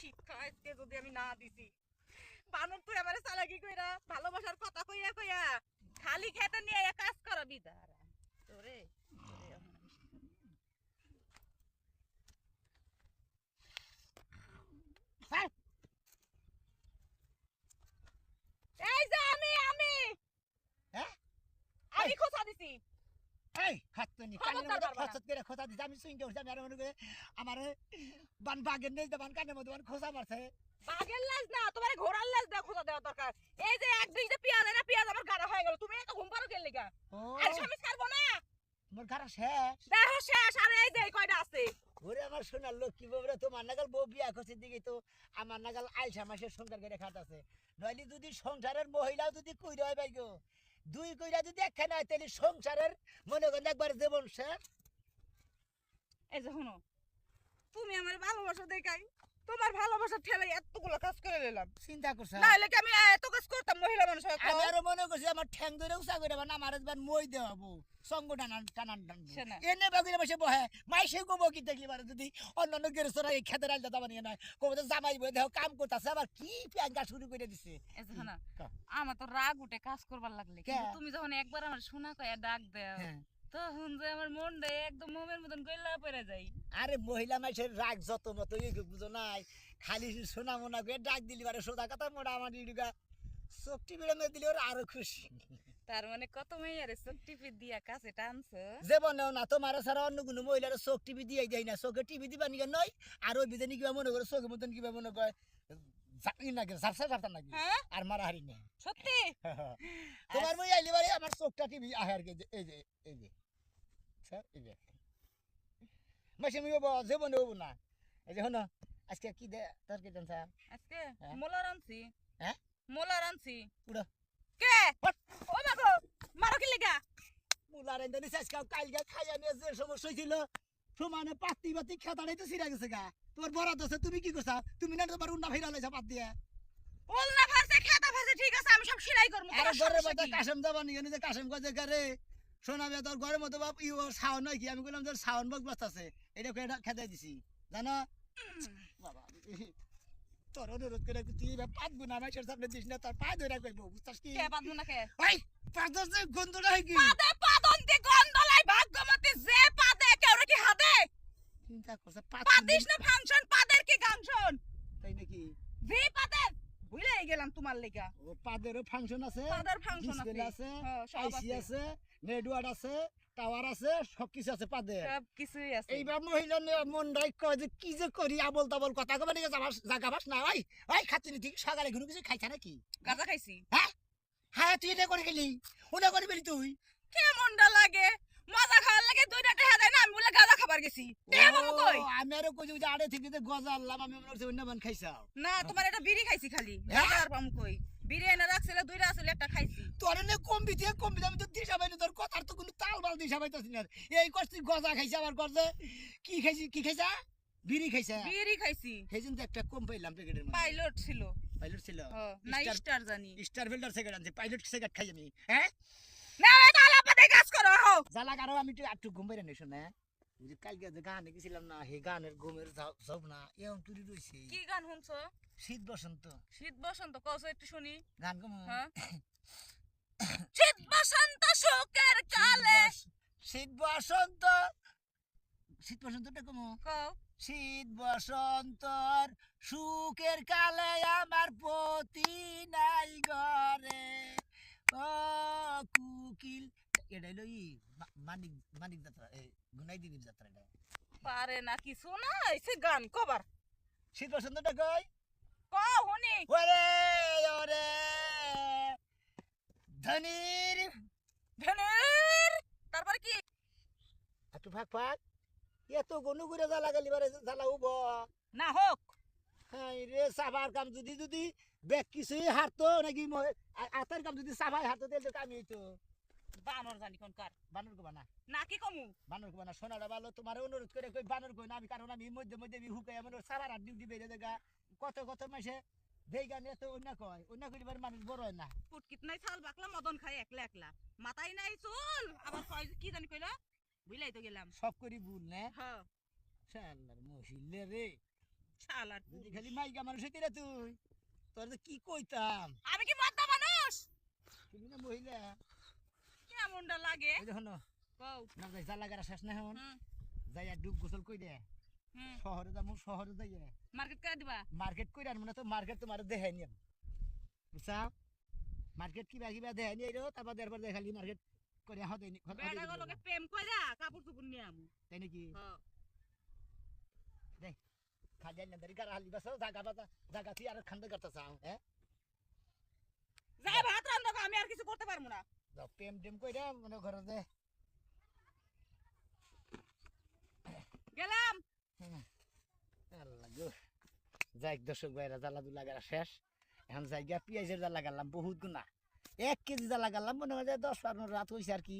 শিক্ষা আজকে যদি আমি না দিছি। বানর তুই আমারে চালাকি কইরা ভালোবাসার কথা কইয়া কইয়া খালি খেতে নিয়ে কাজ করাবি দাঁড়া তোরে এই যে আমি আমি! হ্যাঁ? আমি খোঁচা দিছি। এই কানের মধ্যে বারবার। করে দিছে আমি সুইং আমি আর মনে করে আমার বান বাগের নেই বান কানের মধ্যে বান খোঁচা মারছে। বাঘের লাজ না তোমার ঘোড়ার লাজ দেওয়া খোঁজা দেওয়া দরকার। এই যে এক দুই যে পেঁয়াজ না পেঁয়াজ আমার গাড়া হয়ে গেল তুমি এত ঘুম পারো কেন লিগা? আর স্বামী ছাড়বো না। ঘাড়া শেষ। দেখো শেষ আর এই যে কয়টা আছে? ওরে আমার সোনার লক্ষ্মী তোমার নাগাল বউ বিয়া করছে দিকে তো আমার নাগাল আইসা মাসের সংসার করে খাটাছে। নইলে যদি সংসারের মহিলাও যদি কইরা হয় ভাই গো দুই কইরা যদি একখানে হয় তাহলে সংসারের মনে করেন একবার জীবন শেষ। এই যে শুনো, তুমি আমার ভালোবাসা দেখাই। তোমার ভালোবাসা ঠেলাই এতগুলো কাজ করে নিলাম। চিন্তা করছে? না হলে কি আমি এত কাজ করতাম মহিলা মানুষ আমি আরও মনে করছি আমার ঠ্যাং ধরে উঁচা করে বান আমার একবার মই দেওয়াবো। সঙ্গ টানান টানান এনে বাগুরে বসে বহে। মাইসে গোবো কি দেখলি পারে যদি অন্যান্য গেরস্তরা এই খেতে রাখতে দাবা নিয়ে নয়? কবে তো জামাই বই দেহ কাম করতেছে আবার কি প্যাঙ্কা শুরু করে দিছে? আমার তো রাগ উঠে কাজ করবার লাগলে। কিন্তু? তুমি যখন একবার আমার শোনা কয়া ডাক দেও হ্যাঁ। তখন যে আমার মন একদম মোমের মতন পড়ে আরে মহিলা মাইসের রাগ যত মতো বুঝো নাই খালি সোনা মোনা করে ডাক দিলি পারে সোজা কথা মোটা আমার ইডুকা চোখটি বেড়ে দিলে ওরা আরও খুশি। তার মানে কত মেয়ারে চোখ টিপি দিয়া কাছে টানছো? জীবনেও না তোমার ছাড়া অন্য কোনো মহিলার চোখ টিভি দিয়ে দেয় না। চোখে টিভি দিবা নিকে নয় আর ওই কিবা মনে করে চোখের মতন কিবা মনে করে নাকি ঝাপসা ঝাপসা নাকি হ্যাঁ? আর মারা হারি না। সত্যি? তোমার মই আইলি বারে আমার চোখটা টিভি আহে আর কি যে এই যে এই যে। স্যার এই যে। জীবনে হব না। এই যে হনো আজকে কি দে তোর কি টেনশন আজকে হ্যাঁ? হ্যাঁ? উড়ো। কে? ও মাগো মারো কি লেগা? মুলার এনে কালকে খাইয়া নিয়ে যে সমস্যা সমানে পাতি বাতি খেতাড়াই তো ছিঁড়া গেছে গা। তোমার বরাদ আছে তুমি কি করছা? তুমি না তোমার উন্না ফিরা লাইছা পাত দিয়ে। ওলনা ফাসে খেতা ফাসে ঠিক আছে আমি সব সেলাই করব। আরে ঘরের মধ্যে কাশেম যাবা নিয়ে নিজে কাশেম কাজে করে শোনা বে তোর ঘরের মধ্যে বাপ ইউ সাউন্ড নয় কি? আমি বললাম তোর সাউন্ড বক্স বাস আছে। এটা কয়ে খেতে দিছি। জানো? বাবা তোর অনুরোধ করে তুই পাত গুনা মাইসের সামনে দিস না তোর পা ধরে কইব বুঝতাস কি? কে বাদমু না কে ওই পাঁচ যে গন্ধটা হয় কি? পাদে পাদন্তে গন্ধলাই ভাগ্যমতে যে পাদে কেউ নাকি হাদে? চিন্তা করছে পাদিস না ফাংশন পাদের কি গাংশন তাই নাকি? যে পাদের? ভুলে গেলাম তোমার লেগা। ও পাদেরও ফাংশন আছে পাদের ফাংশন আছে। আছে হ্যাঁ, আইসি আছে। আছে। নেটওয়ার্ক আছে টাওয়ার আছে সবকিছু আছে পাদে। সব কিছুই আছে। এইবার মহিলা মন রাখ কয় যে কি যে করি আবল তাবল কথা কবে নিয়ে যাবার জাগা বাস না ওই ওই খাচ্ছি ঠিক সকালে ঘুরে কিছু খাইছা নাকি? গাঁজা খাইছি। হ্যাঁ? তুই এটা করে গেলি ওটা করে গেলি তুই। কেমনটা লাগে? মজা খাওয়ার লাগে দুইটা টাকা দেয় না আমি বলে গাঁজা খাবার গেছি। আমি আরও কই যে আড়ে থেকে গজা আনলাম আমি মনে হচ্ছে অন্য মান খাইছাও। না তোমার এটা বিড়ি খাইছি খালি। হ্যাঁ? গাঁজা আর পাবো কই? বিড়ি এনে রাখছিল দুইটা আসলে একটা খাইছি। তোর এনে কমবি দিয়ে কমবি আমি তো দিশা পাইনি তোর কথার তো কোনো তাল বাল দিশা পাইতাছি না। এই করছি গজা খাইছে আবার করছে কি খাইছি কি খাইছা? বিড়ি খাইছা? বিড়ি খাইছি। সেই জন্য তো একটা কম পাইলাম প্যাকেটের মধ্যে। পাইলট ছিল। পাইলট ছিল? না স্টার জানি। স্টার ফিল্টার সিগারেট আনছি পাইলট সিগারেট খাই আমি। হ্যাঁ? না এটা আলাপাতে কাজ করো জ্বালা কারও আমি একটু একটু ঘুম বেড়ে নেছো না ওই যে কালকে যে গানে গেছিলাম না হে গানের ঘুমের সব না এরকম তুলি রয়েছে। কি গান শুনছো? শীত বসন্ত। শীত বসন্ত কসো একটু শুনি। গান কম হ্যাঁ। শীত বসন্ত শোকের কালে। শীত বসন্ত। শীত বসন্তটা কম। কও। শীত বসন্তর সুখের কালে আমার পতি নাই ঘরে। ও কুকিল এটা হলো ই মানিক মানিক যাত্রা এই গুনাই দিদির যাত্রা এটা পারে না কিছু না এসে গান কবার। শীত বসন্তটা কই কও শুনি ওরে ওরে। ধনির। ধনের। তারপর কি? একটু ফাঁক ফাঁক এত গনু করে জ্বালা গালি বারে জ্বালা উব। না হোক। হ্যাঁ রে সাবার কাম যদি যদি ব্যাগ কিছুই হারতো নাকি আতার কাম যদি সাবাই হারতো তাহলে তো কামি হইতো। বানর জানি কোন কার? বানর কবা না না কি কমু? বানর কবা না সোনাটা ভালো তোমার অনুরোধ করে কই বানর কই না আমি কারণ আমি মধ্যে মধ্যে আমার সাবার হাত ডিউটি বেড়ে দেখা কত কত মাসে বেগান এত অন্য কয় অন্য করিবার মানুষ বড় হয় না। পুটকিত নাই চাল বাকলা মদন খাই একলা একলা। মাথায় নাই চুল আবার কয় কি জানি কইলা? বুঝলাই তো গেলাম। সব করি ভুল না? হ্যাঁ শালার মহিলে রে। শালার যদি খালি মাইকা মানুষ হইতে রে তুই তোর কি কইতাম? আমি কি মদ্দা মানুষ? তুমি না মহিলা। কেমনটা লাগে? এই দেখো না যাই যা লাগার শেষ না হন হুম। ডুব গোসল কই দে শহরে যাব শহরে যাই মার্কেট করে দিবা? মার্কেট কই আর মানে তো মার্কেট তোমার দেখাই নিম বুঝছা? মার্কেট কিবা কিবা দেখাই নিয়ে এলো তারপর দেড়বার দেখালি মার্কেট করে হতে বেড়া গুলোকে প্রেম কইরা কাপড় চুপুর নিয়ে আমু তাই নাকি? হ্যাঁ খালি আইনা দাঁড়ি গাড়া হালি বাসো জাগা জাগা তুই আর খান্দে করতে চাও হ্যাঁ? ভাত রান্ধব আমি আর কিছু করতে পারব না। প্রেম টেম কইরা মনে ঘরে দে গেলাম যাই দর্শক ভাইরা জ্বালা দুলা গেলা শেষ এখন জায়গা পিঁয়াজের জ্বালা গেলাম বহুত গুণা এক কেজি জ্বালা গেলাম মনে হয় দশ বারো রাত হয়েছে আর কি